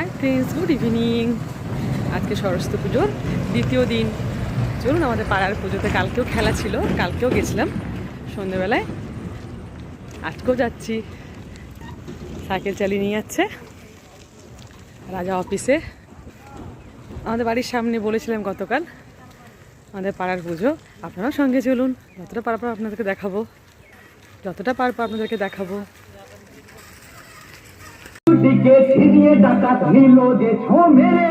Hi friends good evening আজকে সরস্বতী পুজোর দ্বিতীয় দিন। চলুন আমাদের পাড়ার পুজোতে কালকেও খেলা ছিল, কালকেও গেছিলাম সন্ধেবেলায় আজকেও যাচ্ছি। সাইকেল চালিয়ে নিয়ে যাচ্ছে। রাজা অফিসে। আমাদের বাড়ির সামনে বলেছিলাম গতকাল আমাদের পাড়ার পুজো। আপনারাও সঙ্গে চলুন, যতটা পারব আপনাদেরকে দেখাবো, যতটা পারব আপনাদেরকে দেখাবো। দিকে ছিনিয়ে ডাকাত নিল যে ছো মেরে।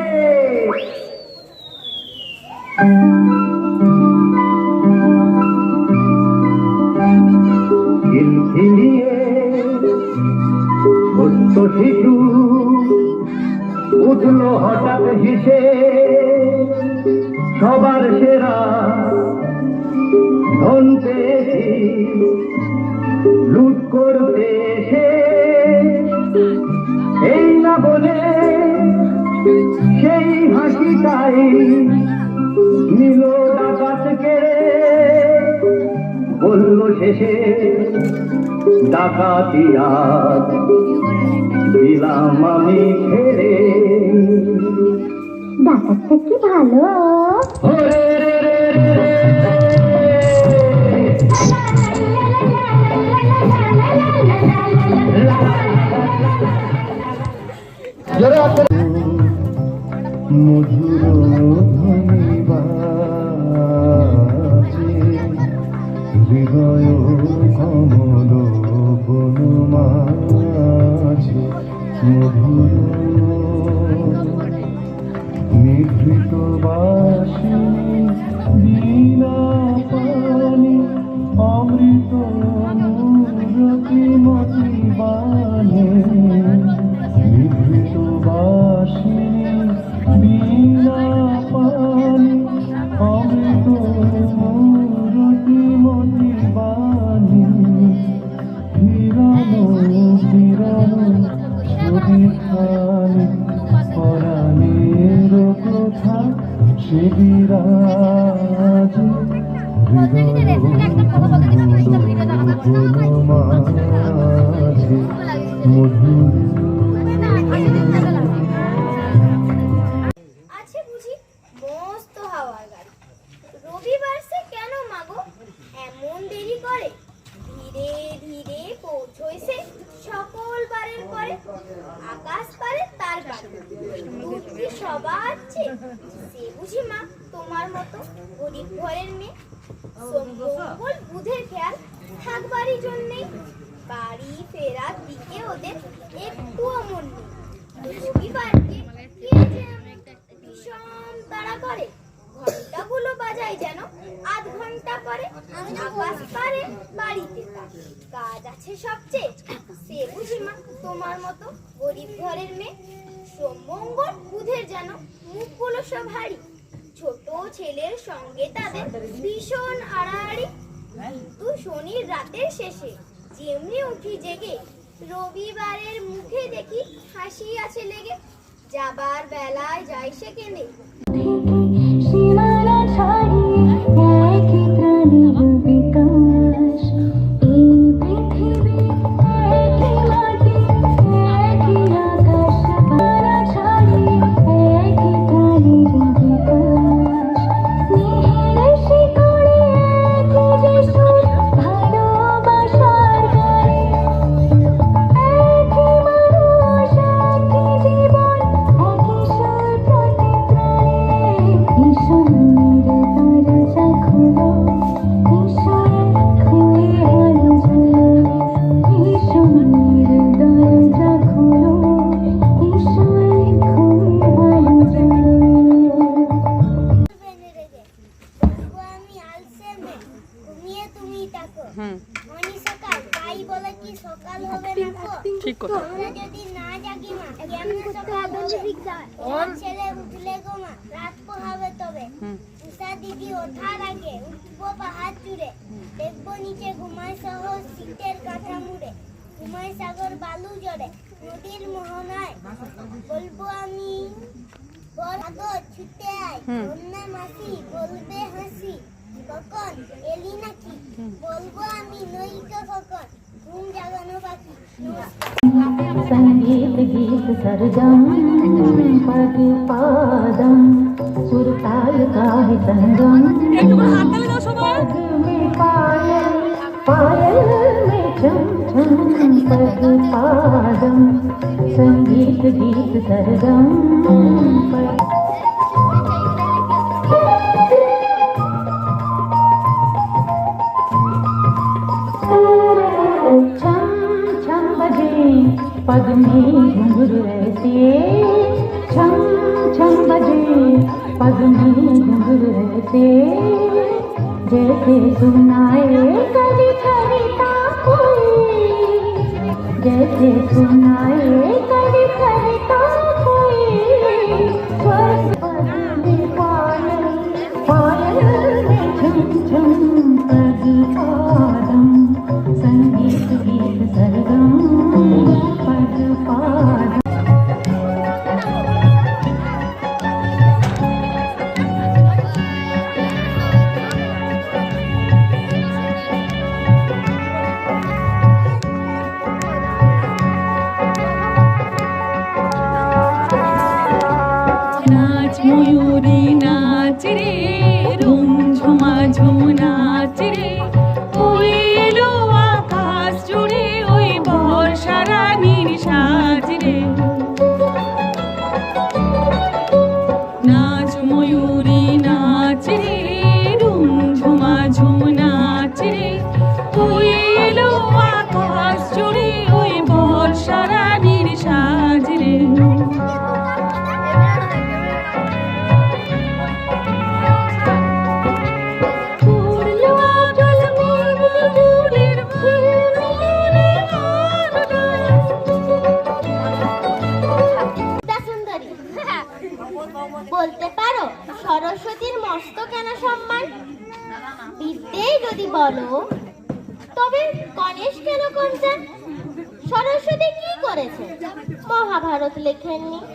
শিশু উঠল হঠাৎ হেসে। সবার সেরা ধন পেয়েছি, লুট করতে বলে সেই হাসিটাই নিল ডাকাত কেড়ে বলল শেষে ডাকাতি আজ দিলাম আমি ছেড়ে। ডাকাতটা কি ভালো? মধুর ধ্বনি বাজে হৃদয় কমল মাঝে মধুর নিভৃত বাসিনী কথা সে বিরাজ। হৃদয় মাঝে মধুর ঘন্টাগুলো বাজায় যেন আধ ঘণ্টা পরে আকাশ পারে বাড়িতে কাজ আছে সবচেয়ে, সে বুঝি মা, তোমার মতো গরিব ঘরের মেয়ে। সোমঙ্গল বুধের যেন মুখগুলো সব হাড়ি। ছোট ছেলের সঙ্গে তাদের ভীষণ আড়াআড়ি। কিন্তু শনির রাতের শেষে যেমনি উঠি জেগে, রবিবারের মুখে দেখি হাসি আছে লেগে। যাবার বেলায় যাই সে কেনে আগে উঠবো পাহাড় চুড়ে। দেখব নিচে ঘুমায় সহ শীতের কাঁথা মুড়ে। ঘুমায় সাগর বালু জড়ে নদীর মোহনায়। বলব আমি আগর ছুটে আয়। হুম। মাসি বলবে হাসি। কখন এলি নাকি? বলব আমি নই তো কখন संगीत गीत సరజం పది पादम సురతాయ కాయ సంగం పాయల్ పాయల్ మే చం చం पग में घुंघरू रहते छम छम बजे पग में घुंघरू रहते जैसे सुनाए कभी कविता कोई जैसे सुनाए कभी कविता জন্য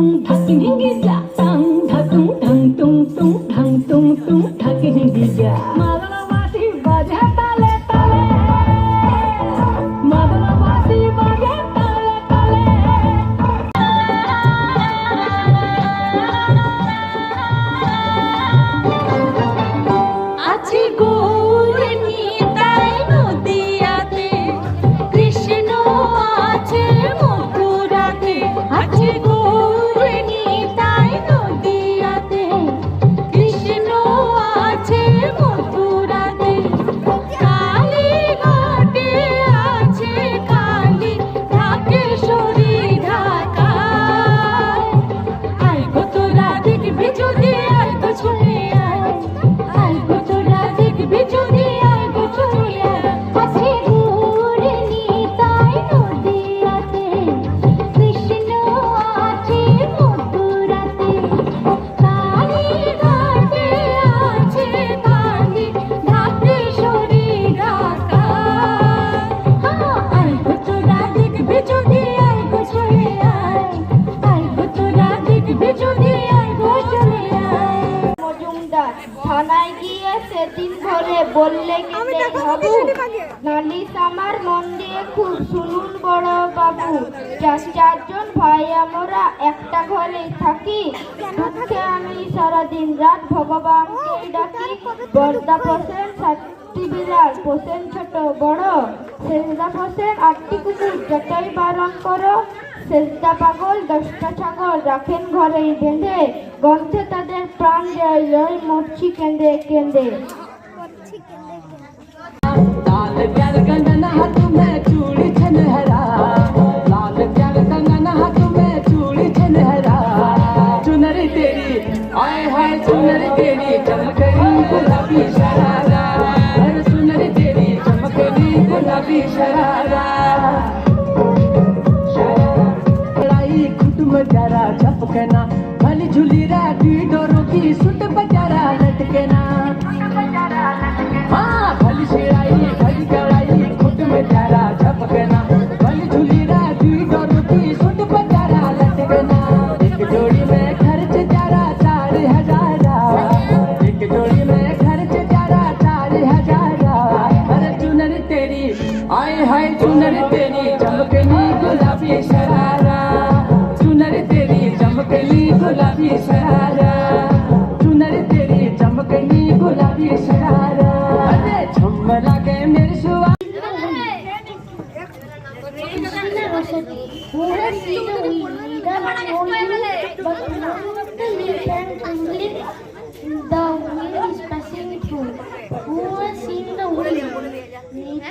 tung thak in hindi ja tang thak tung thang tung tung thang tung tung thak in hindi ja দুঃখে আমি সারাদিন রাত ভগবানকে ডাকি বর্দা পোষেন সাতটি বিড়াল পোষেন ছোট বড় শেষদা পোষেন আটটি কুকুর যতই বারণ করো শেষদা পাগল দশটা ছাগল রাখেন ঘরেই বেঁধে গন্থে তাদের প্রাণ যায় লয় মরছি কেঁদে কেঁদে लाल प्यार कंगन हाथ में चूड़ी छनहरा ഈശ്വരായ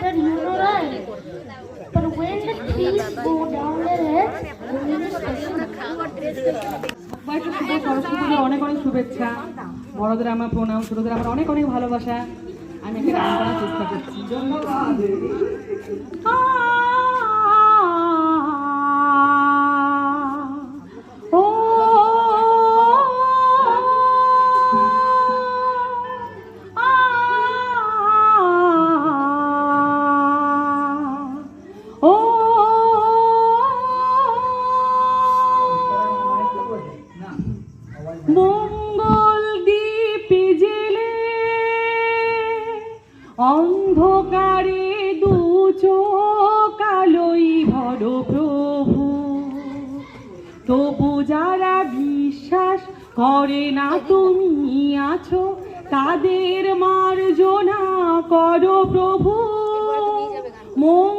Neither you know. But when the trees go down there, the শুভ সরস্বতী পুজোর অনেক অনেক শুভেচ্ছা। বড়দের আমার প্রণাম ছোটদের আমার অনেক অনেক ভালোবাসা। আমি একটা গান করার চেষ্টা করছি। অন্ধকারে দু কালোই ভর প্রভু। তবু যারা বিশ্বাস করে না তুমি আছো তাদের মার্জনা করো প্রভু। মঙ্গল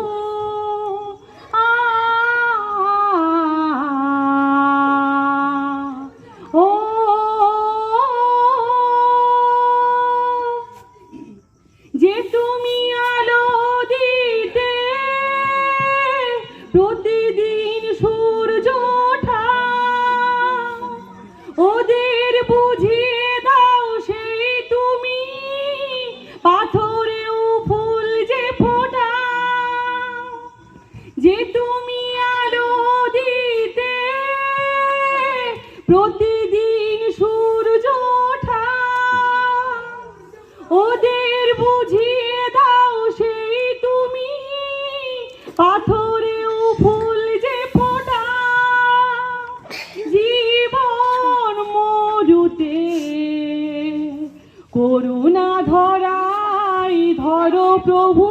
করুণা ধরাই ধরো প্রভু,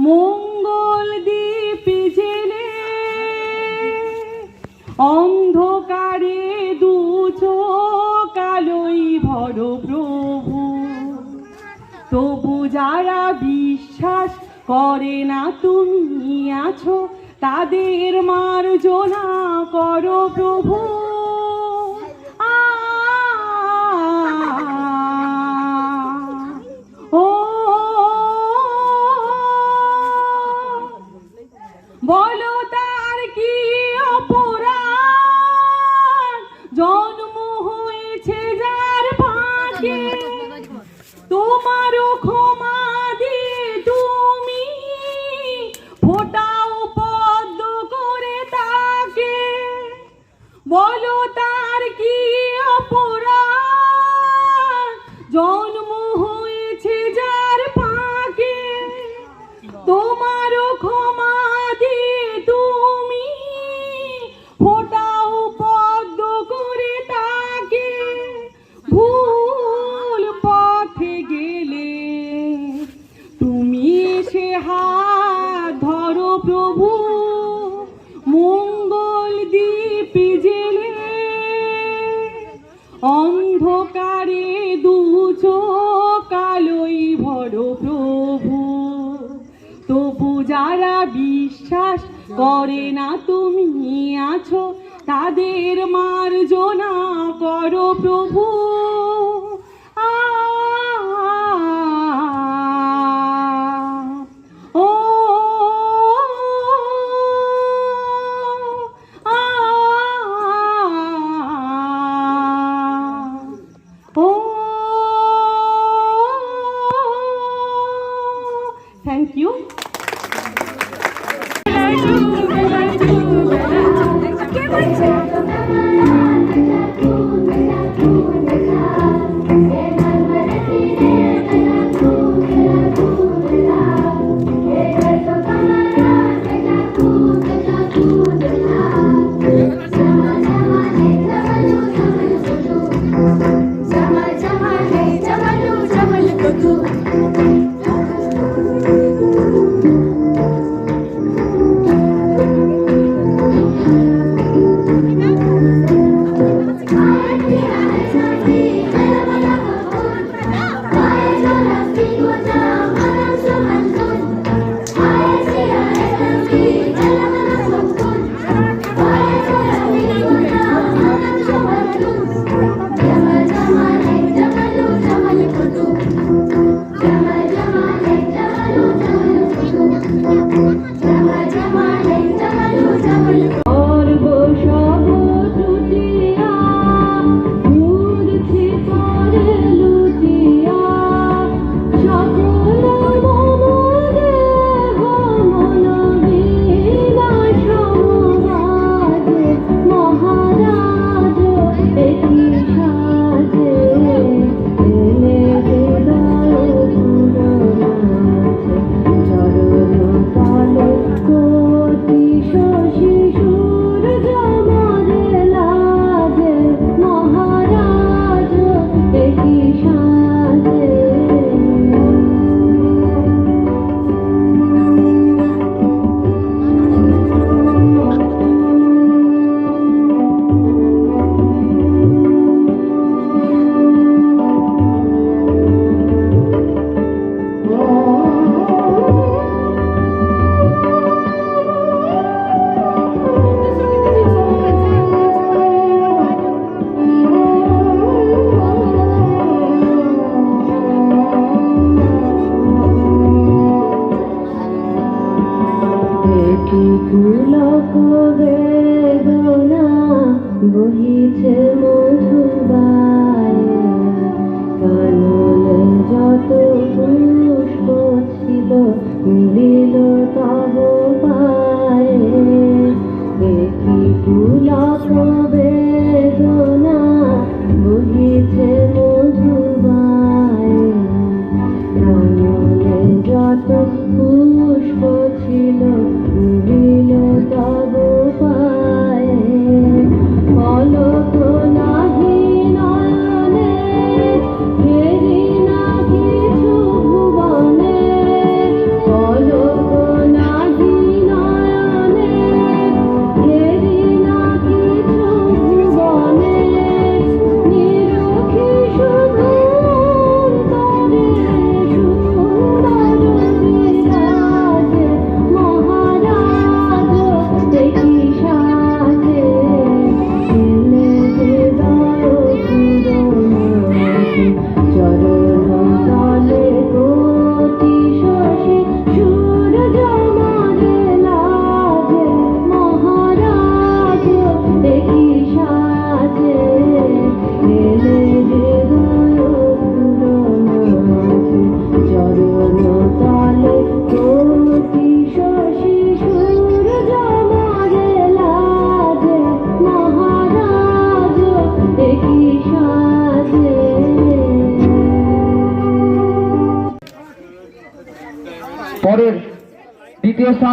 মঙ্গল দ্বীপ জেলে। অন্ধকারে দু কালোই ভর প্রভু। তবু যারা বিশ্বাস করে না তুমি আছো, তাদের মার্জনা করো প্রভু। তোমারও করে না তুমি আছো তাদের মার্জনা করো প্রভু।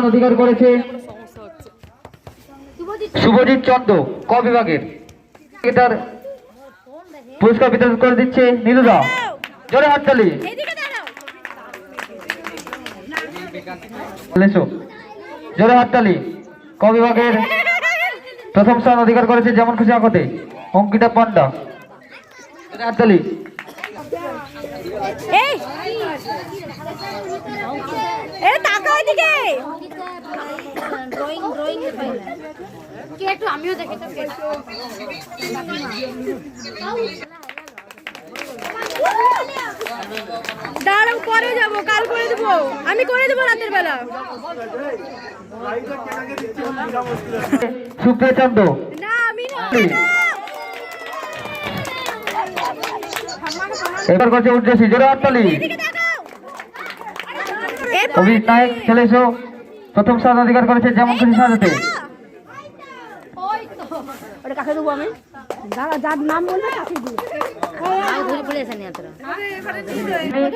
অধিকার করেছে। শুভজিৎ চন্দ্র, ক বিভাগের? এটার পুরস্কার বিতরণ করে দিচ্ছে নীলুদা জোরে হাততালি জোরে হাততালি ক বিভাগের? প্রথম স্থান অধিকার করেছে যেমন খুশি আগতে। অঙ্কিতা পান্ডা। জোরে হাততালি এই। এ, তাকাও ড্রয়িং ড্রয়িং কে একটু আমিও দেখি তো দাঁড়াও পরে যাব কাল করে দেব। আমি করে দেব রাতের বেলা। সুপ্রিয়া চন্দ্র না আমি না এবার করছে উদ্দেশ্যে। জোরে হাততালি। অভিজিৎ নায়ক চলে এসো প্রথম স্থান অধিকার করেছে যেমন খুশি সাজাতে। ওটা কাকে দেবো আমি? যার নাম বলবে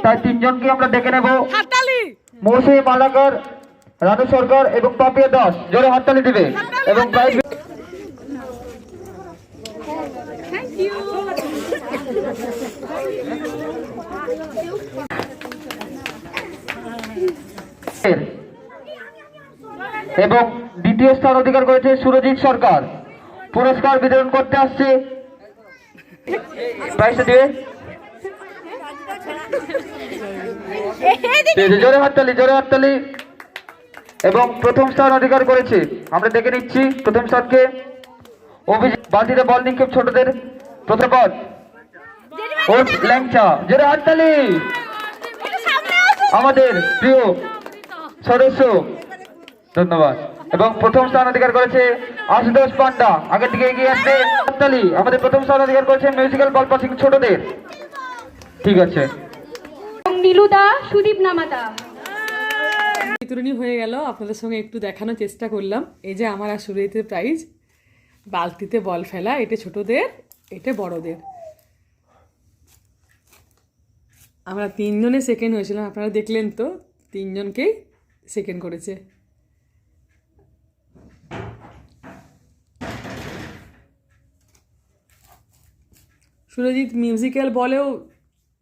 তাই তিনজনকে আমরা ডেকে নেব। হাততালি! মৌসুমী মালাকর রানু সরকার এবং পাপিয়া দাস। জোরে হাততালি দিবে। এবং প্রাইজ এবং দ্বিতীয় স্থান অধিকার করেছে সুরজিৎ সরকার। পুরস্কার বিতরণ করতে আসছে। জোরে হাততালি জোরে হাততালি। এবং প্রথম স্থান অধিকার করেছে। আমরা দেখে নিচ্ছি প্রথম স্থানকে। অভিজিৎ বালতিতে বল নিক্ষেপ ছোটদের। প্রথম পদ ল্যাংচা জোরে হাততালি। আমাদের প্রিয় সদস্য ধন্যবাদ। এবং প্রথম স্থান অধিকার করেছে আশুতোষ পান্ডা। আগের দিকে এগিয়ে আসছে হাততালি আমাদের প্রথম স্থান অধিকার করেছে মিউজিক্যাল বল পাসিং ছোটদের। ঠিক আছে। নীলুদা সুদীপ নামাতা বিতরণী হয়ে গেল। আপনাদের সঙ্গে একটু দেখানোর চেষ্টা করলাম। এই যে আমার আর সুরজিতের প্রাইজ বালতিতে বল ফেলা। এটা ছোটদের এটা বড়দের। আমরা তিনজনে সেকেন্ড হয়েছিলাম। আপনারা দেখলেন তো তিনজনকেই সেকেন্ড করেছে। সুরজিৎ মিউজিক্যাল বলেও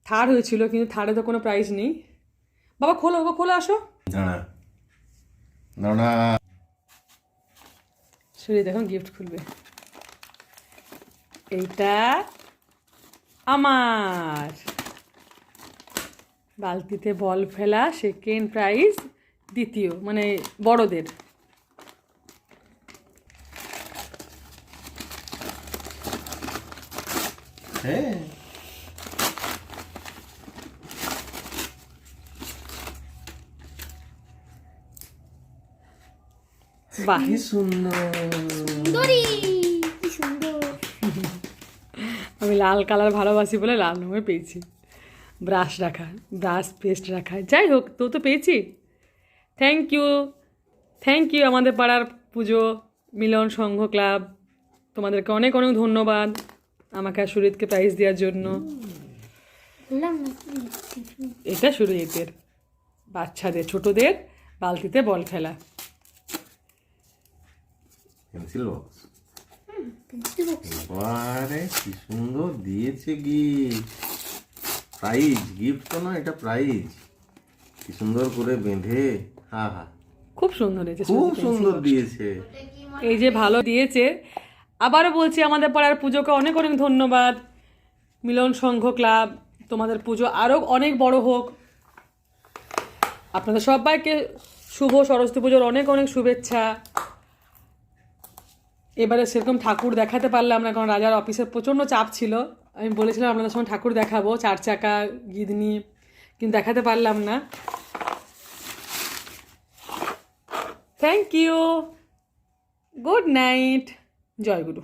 থার্ড হয়েছিল কিন্তু থার্ডে তো কোনো প্রাইজ নেই। বাবা খোলো বাবা খোলো আসো। সুরজিৎ এখন গিফট খুলবে। এইটা আমার। বালতিতে বল ফেলা সেকেন্ড প্রাইজ দ্বিতীয় মানে বড়দের। হ্যাঁ। বাহ। কি সুন্দর। কি সুন্দর। আমি লাল কালার ভালোবাসি বলে লাল রঙে পেয়েছি। ব্রাশ রাখা ব্রাশ পেস্ট রাখা। যাই হোক তো তো পেয়েছি। থ্যাংক ইউ থ্যাংক ইউ আমাদের পাড়ার পুজো মিলন সংঘ ক্লাব। তোমাদেরকে অনেক অনেক ধন্যবাদ। আমাকে আর সুরিতকে প্রাইজ দেওয়ার জন্য। এটা সুরজিতের বাচ্চাদের ছোটদের বালতিতে বল ফেলা পেন্সিল বক্স বারে কি সুন্দর দিয়েছে গিফট প্রাইজ গিফট তো না এটা প্রাইজ কি সুন্দর করে বেঁধে হা হা। খুব সুন্দর হয়েছে খুব সুন্দর দিয়েছে। এই যে ভালো দিয়েছে আবারও বলছি, আমাদের পাড়ার পুজোকে অনেক অনেক ধন্যবাদ। মিলন সংঘ ক্লাব, তোমাদের পুজো আরও অনেক বড় হোক। আপনাদের সবাইকে শুভ সরস্বতী পুজোর অনেক অনেক শুভেচ্ছা। এবারে সেরকম ঠাকুর দেখাতে পারলাম না, কারণ রাজার অফিসের প্রচণ্ড চাপ ছিল। আমি বলেছিলাম, আপনাদের সঙ্গে ঠাকুর দেখাবো, চার চাকা, গিদনি, কিন্তু দেখাতে পারলাম না। থ্যাংক ইউ গুড নাইট জয় গুরু